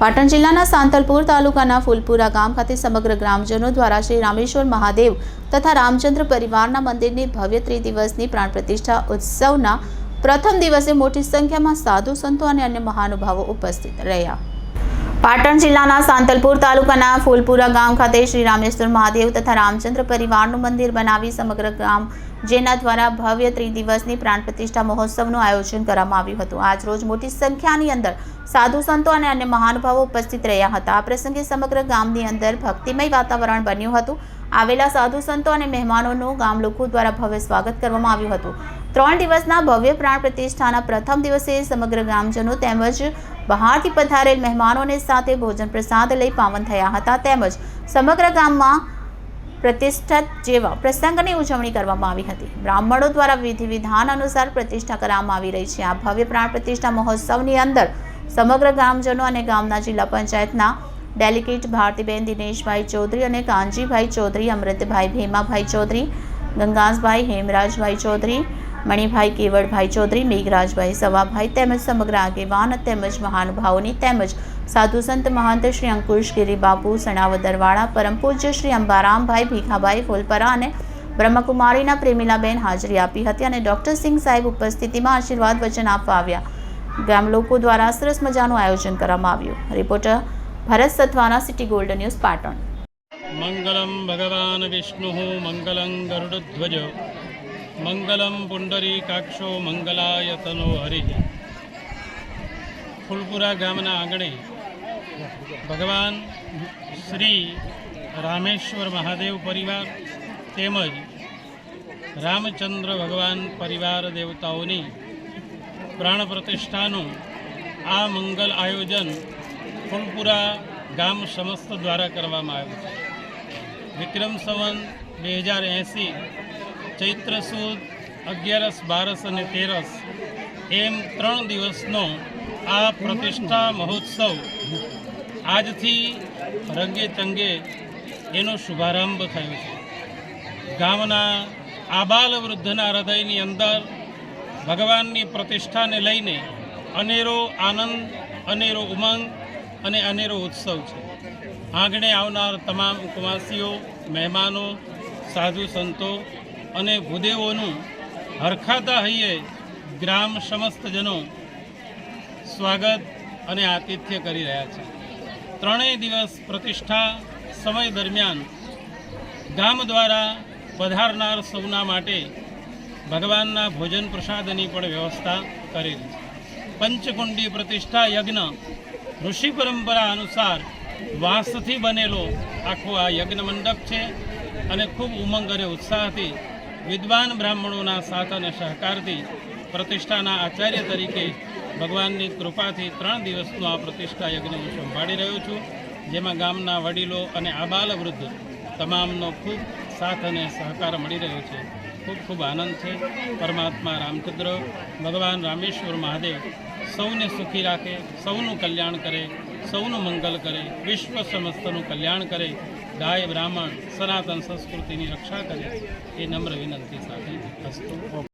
પાટણ જિલ્લાના સાંતલપુર તાલુકાના ફૂલપુરા ગામ ખાતે સમગ્ર ગ્રામજનો દ્વારા શ્રી રામેશ્વર મહાદેવ તથા રામચંદ્ર પરિવારના મંદિરની ભવ્ય ત્રિદિવસની પ્રાણ પ્રતિષ્ઠા ઉત્સવના પ્રથમ દિવસે મોટી સંખ્યામાં સાધુ સંતો અને અન્ય મહાનુભાવો ઉપસ્થિત રહ્યા. પાટણ જિલ્લાના સાંતલપુર તાલુકાના ફૂલપુરા ગામ ખાતે શ્રી રામેશ્વર મહાદેવ તથા રામચંદ્ર પરિવારનું મંદિર બનાવી સમગ્ર ગામ જેના દ્વારા ભવ્ય ત્રિદિવસની પ્રાણ પ્રતિષ્ઠા મહોત્સવનું આયોજન કરવામાં આવ્યું હતું. આજ રોજ મોટી સંખ્યાની અંદર સાધુ સંતો અને અન્ય મહાનુભાવો ઉપસ્થિત રહ્યા હતા. આ પ્રસંગે સમગ્ર ગામની અંદર ભક્તિમય વાતાવરણ બન્યું હતું. આવેલા સાધુ સંતો અને મહેમાનોનું ગામ લોકો દ્વારા ભવ્ય સ્વાગત કરવામાં આવ્યું હતું. ત્રણ દિવસના ભવ્ય પ્રાણ પ્રતિષ્ઠાના પ્રથમ દિવસે સમગ્ર ગ્રામજનો તેમજ બહારથી પધારેલ મહેમાનોને સાથે ભોજન પ્રસાદ લઈ પાવન થયા હતા. તેમજ સમગ્ર ગામમાં પ્રતિષ્ઠિત જેવા પ્રસંગની ઉજવણી કરવામાં આવી હતી. બ્રાહ્મણો દ્વારા વિધિ વિધાન અનુસાર પ્રતિષ્ઠા કરવામાં આવી રહી છે. આ ભવ્ય પ્રાણ પ્રતિષ્ઠા મહોત્સવની અંદર સમગ્ર ગામજનો અને ગામના જિલ્લા પંચાયતના ડેલિગેટ ભારતીબેન દિનેશભાઈ ચૌધરી અને કાનજીભાઈ ચૌધરી, અમૃતભાઈ ભીમાભાઈ ચૌધરી, ગંગાસભાઈ હેમરાજભાઈ ચૌધરી, મણિભાઈ કેવડભાઈ ચૌધરી, મેઘરાજભાઈ સવાભાઈ તેમજ સમગ્ર આગેવાન તેમજ મહાનુભાવોની તેમજ સાધુ સંત મહંત શ્રી અંકુશગીરી બાપુ સણાવદરવાળા પરમ પૂજ્ય શ્રી અંબારામભાઈ, ભીખાભાઈ, ફોલપરા અને બ્રહ્મકુમારીના પ્રેમીલાબેન હાજરી આપી હતી અને ડૉક્ટર સિંહ સાહેબ ઉપસ્થિતિમાં આશીર્વાદ વચન આપવા આવ્યા. ગામ લોકો દ્વારા સરસ મજાનું આયોજન કરવામાં આવ્યું. Reporter Bharat Sathwana, City Gold News, Patan. Mangalam ભગવાન વિષ્ણુ મંગલં ગરુડધ્વજ, મંગલમ પુંડરી કાક્ષો, મંગલાયતનો હરિ. ફૂલપુરા ગામના આંગણે ભગવાન શ્રી રામેશ્વર મહાદેવ પરિવાર તેમજ રામચંદ્ર ભગવાન પરિવાર દેવતાઓની પ્રાણ પ્રતિષ્ઠાનું આ મંગલ આયોજન ફૂલપુરા ગામ સમસ્ત દ્વારા કરવામાં આવ્યું છે. વિક્રમ સંવન બે હજાર એંસી, ચૈત્ર સુદ, અગિયારસ, બારસ અને તેરસ એમ ત્રણ દિવસનો આ પ્રતિષ્ઠા મહોત્સવ આજથી રંગે ચંગે એનો શુભારંભ થયો છે. ગામના આબાલ વૃદ્ધના હૃદયની અંદર ભગવાનની પ્રતિષ્ઠાને લઈને અનેરો આનંદ, અનેરો ઉમંગ અને અનેરો ઉત્સવ છે. આંગણે આવનાર તમામ ઉપવાસીઓ, મહેમાનો, સાધુ સંતો અને ભૂદેવોનું હરખાતા હૈયે ગ્રામ સમસ્તજનો સ્વાગત અને આતિથ્ય કરી રહ્યા છે. ત્રણેય દિવસ પ્રતિષ્ઠા સમય દરમિયાન ગામ દ્વારા પધારનાર સૌના માટે ભગવાનના ભોજન પ્રસાદની પણ વ્યવસ્થા કરેલી પંચકુંડી પ્રતિષ્ઠા યજ્ઞ ઋષિ પરંપરા અનુસાર વાંસથી બનેલો આખો આ યજ્ઞ મંડપ છે અને ખૂબ ઉમંગ અને ઉત્સાહથી વિદ્વાન બ્રાહ્મણોના સાથ અને સહકારથી પ્રતિષ્ઠાના આચાર્ય તરીકે ભગવાનની કૃપાથી ત્રણ દિવસનો આ પ્રતિષ્ઠા યજ્ઞ હું સંભાળી રહ્યો છું, જેમાં ગામના વડીલો અને આબાલ વૃદ્ધ તમામનો ખૂબ સાથ અને સહકાર મળી રહ્યો છે. ખૂબ ખૂબ આનંદ છે. પરમાત્મા રામચંદ્ર, ભગવાન રામેશ્વર મહાદેવ સૌને સુખી રાખે, સૌનું કલ્યાણ કરે, સૌનું મંગલ કરે, વિશ્વ સમસ્તનું કલ્યાણ કરે, ગાય બ્રાહ્મણ સનાતન સંસ્કૃતિની રક્ષા કરે. એ નમ્ર વિનંતી સાથે હસ્તો